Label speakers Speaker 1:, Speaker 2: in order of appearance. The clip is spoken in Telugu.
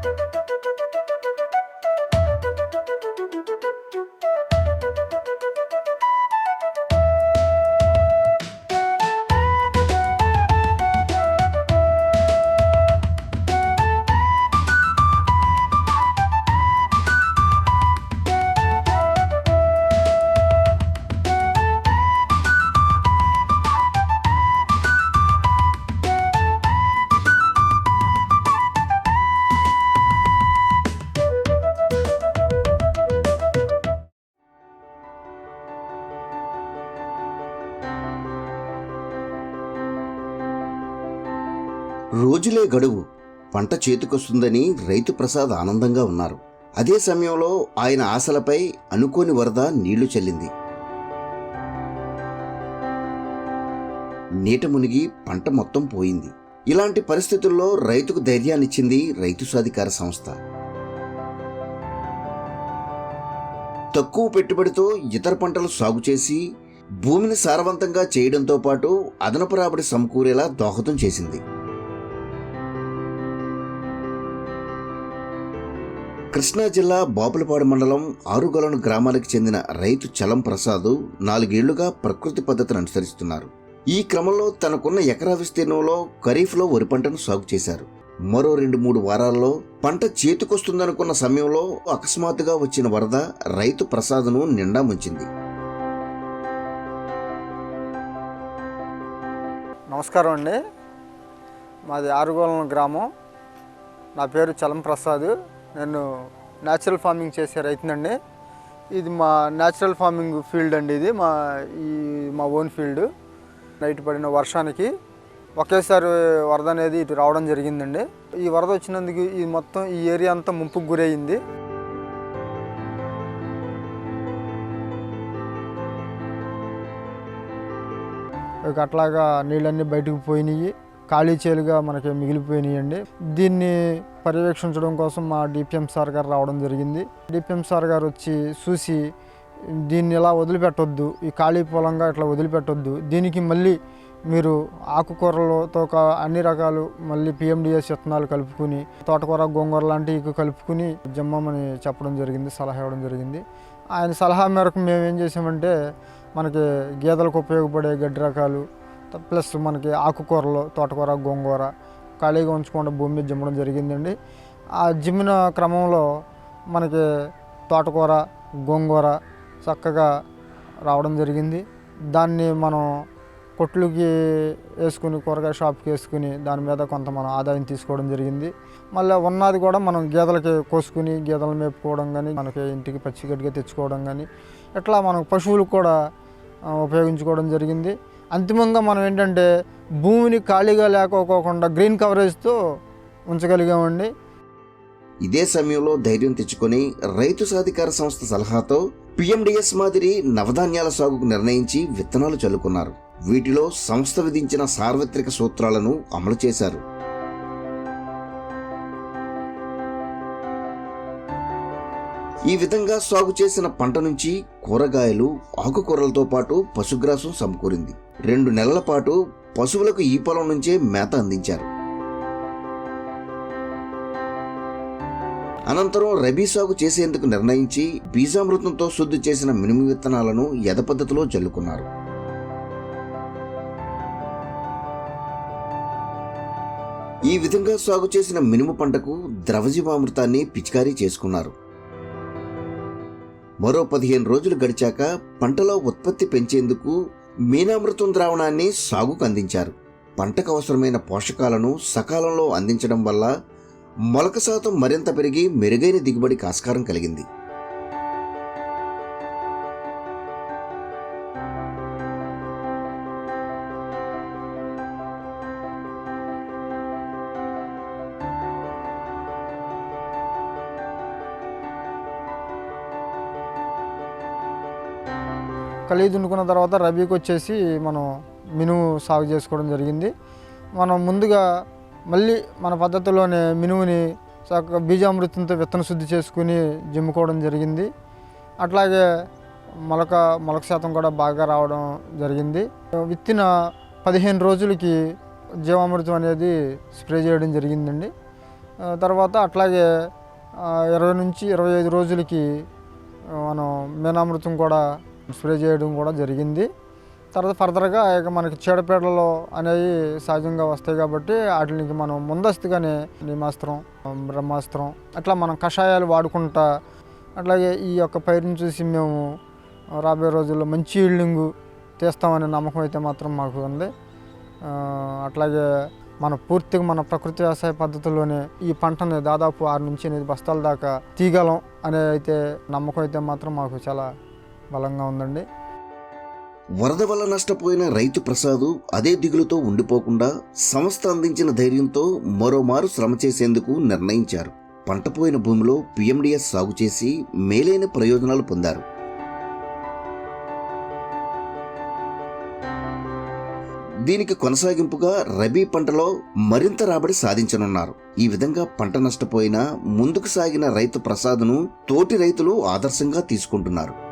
Speaker 1: Thank you. రోజులే గడువు. పంట చేతికొస్తుందని రైతు ప్రసాద్ ఆనందంగా ఉన్నారు. అదే సమయంలో ఆయన ఆశలపై అనుకోని వరద నీళ్ళు చెల్లింది. నీట మునిగి పంట మొత్తం పోయింది. ఇలాంటి పరిస్థితుల్లో రైతుకు ధైర్యాన్నిచ్చింది రైతు సాధికార సంస్థ. తక్కువ పెట్టుబడితో ఇతర పంటలు సాగు చేసి భూమిని సారవంతంగా చేయడంతో పాటు అదనపు రాబడి సమకూరేలా దోహదం చేసింది. కృష్ణా జిల్లా బాపులపాడు మండలం ఆరుగొలను గ్రామానికి చెందిన రైతు చలం ప్రసాద్ నాలుగేళ్ళుగా ప్రకృతి పద్ధతిని అనుసరిస్తున్నారు. ఈ క్రమంలో తనకున్న ఎకరా విస్తీర్ణంలో ఖరీఫ్లో వరి పంటను సాగు చేశారు. మరో రెండు మూడు వారాల్లో పంట చేతికొస్తుందనుకున్న సమయంలో అకస్మాత్తుగా వచ్చిన వరద రైతు ప్రసాద్ను నిండా ముంచింది.
Speaker 2: నమస్కారం అండి. మాది ఆరుగోలం గ్రామం. నా పేరు చలం ప్రసాద్. నేను న్యాచురల్ ఫార్మింగ్ చేసే రైతునండి. ఇది మా న్యాచురల్ ఫార్మింగ్ ఫీల్డ్ అండి ఇది మా ఈ మా ఓన్ ఫీల్డ్ నైట్ పడిన వర్షానికి ఒకేసారి వరద అనేది ఇటు రావడం జరిగిందండి. ఈ వరద వచ్చినందుకు ఈ మొత్తం ఈ ఏరియా అంతా ముంపుకు గురయ్యింది ఇక అట్లాగా నీళ్ళన్నీ బయటకు పోయినాయి ఖాళీ చేలుగా మనకి మిగిలిపోయినాయండి. దీన్ని పర్యవేక్షించడం కోసం మా డిపిఎం సార్ గారు రావడం జరిగింది. డిపిఎం సార్ గారు వచ్చి చూసి దీన్ని ఇలా వదిలిపెట్టొద్దు ఈ ఖాళీ పొలంగా ఇట్లా వదిలిపెట్టొద్దు దీనికి మళ్ళీ మీరు ఆకుకూరలతో కా- అన్ని రకాలు మళ్ళీ పిఎండిఎస్ విత్తనాలు కలుపుకుని తోటకూర గోంగూర లాంటివి కలుపుకుని జమ్మమని చెప్పడం జరిగింది సలహా ఇవ్వడం జరిగింది. ఆయన సలహా మేరకు మేము ఏం చేసామంటే మనకి గేదెలకు ఉపయోగపడే గడ్డి రకాలు ప్లస్ మనకి ఆకుకూరలు తోటకూర గోంగూర ఖాళీగా ఉంచకుండా భూమి మీద జిమ్మడం జరిగిందండి. ఆ జిమ్మిన క్రమంలో మనకి తోటకూర గోంగూర చక్కగా రావడం జరిగింది. దాన్ని మనం కొట్లుకి వేసుకుని కూరగాయ షాప్కి వేసుకుని దాని మీద కొంత మనం ఆదాయం తీసుకోవడం జరిగింది. మళ్ళీ ఉన్నది కూడా మనం గేదెలకి కోసుకుని గేదెలు మేపుకోవడం కానీ మనకి ఇంటికి పచ్చిగడ్డిగా తెచ్చుకోవడం కానీ ఇట్లా మనం పశువులు కూడా ఉపయోగించుకోవడం జరిగింది. అంతిమంగా మనం ఏంటంటే భూమిని ఖాళీగా లేకపోకుండా గ్రీన్ కవరేజ్తో ఉంచగలిగామండి.
Speaker 1: ఇదే సమయంలో ధైర్యం తెచ్చుకొని రైతు సాధికార సంస్థ సలహాతో పిఎండిఎస్ మాదిరి నవధాన్యాల సాగుకు నిర్ణయించి విత్తనాలు చల్లుకున్నారు. వీటిలో సంస్థ విధించిన సార్వత్రిక సూత్రాలను అమలు చేశారు. ఈ విధంగా సాగు చేసిన పంట నుంచి కూరగాయలు ఆకుకూరలతో పాటు పశుగ్రాసం సమకూరింది. రెండు నెలల పాటు పశువులకు ఈ పొలం నుంచే మేత అందించారు. అనంతరం రబీ సాగు చేసేందుకు నిర్ణయించి బీజామృతంతో శుద్ధి చేసిన మినుము విత్తనాలను యథపద్ధతిలో జల్లుకున్నారు. ఈ విధంగా సాగు చేసిన మినుము పంటకు ద్రవజీవామృతాన్ని పిచికారీ చేసుకున్నారు. మరో పదిహేను రోజులు గడిచాక పంటలో ఉత్పత్తి పెంచేందుకు మీనామృతం ద్రావణాన్ని సాగుకు అందించారు. పంటకు అవసరమైన పోషకాలను సకాలంలో అందించడం వల్ల మొలక శాతం మరింత పెరిగి మెరుగైన దిగుబడికి ఆస్కారం కలిగింది.
Speaker 2: కలిగి దున్నుకున్న తర్వాత రబీకి వచ్చేసి మనం మినుము సాగు చేసుకోవడం జరిగింది. మనం ముందుగా మళ్ళీ మన పద్ధతిలోనే మినుముని చక్కగా బీజామృతంతో విత్తన శుద్ధి చేసుకుని జిమ్ముకోవడం జరిగింది. అట్లాగే మొలక మొలక శాతం కూడా బాగా రావడం జరిగింది. విత్తిన పదిహేను రోజులకి జీవామృతం అనేది స్ప్రే చేయడం జరిగిందండి. తర్వాత అట్లాగే ఇరవై నుంచి ఇరవై ఐదు రోజులకి మనం మీనామృతం కూడా స్ప్రే చేయడం కూడా జరిగింది. తర్వాత ఫర్దర్గా ఇక మనకి చీడపీడలు అనేవి సహజంగా వస్తాయి కాబట్టి వాటికి మనం ముందస్తుగానే నిమాస్త్రం బ్రహ్మాస్త్రం అట్లా మనం కషాయాలు వాడుకుంటా అట్లాగే ఈ యొక్క పైరుని చూసి మేము రాబోయే రోజుల్లో మంచి ఈల్డింగు తీస్తామనే నమ్మకం అయితే మాత్రం మాకు ఉంది. అట్లాగే మన పూర్తిగా మన ప్రకృతి వ్యవసాయ పద్ధతిలోనే ఈ పంటని దాదాపు ఆరు నుంచి ఎనిమిది బస్తాల దాకా తీయగలం అనే అయితే నమ్మకం అయితే మాత్రం మాకు చాలా బలంగా ఉందండి.
Speaker 1: వరద వల్ల నష్టపోయిన రైతు ప్రసాద్ అదే దిగులుతో ఉండిపోకుండా సంస్థ అందించిన ధైర్యంతో మరోమారు శ్రమ చేసేందుకు నిర్ణయించారు. పంట పోయిన భూమిలో పిఎండిఎస్ సాగు చేసి మేలైన ప్రయోజనాలు పొందారు. దీనికి కొనసాగింపుగా రబీ పంటలో మరింత రాబడి సాధించనున్నారు. ఈ విధంగా పంట నష్టపోయినా ముందుకు సాగిన రైతు ప్రసాద్ను తోటి రైతులు ఆదర్శంగా తీసుకుంటున్నారు.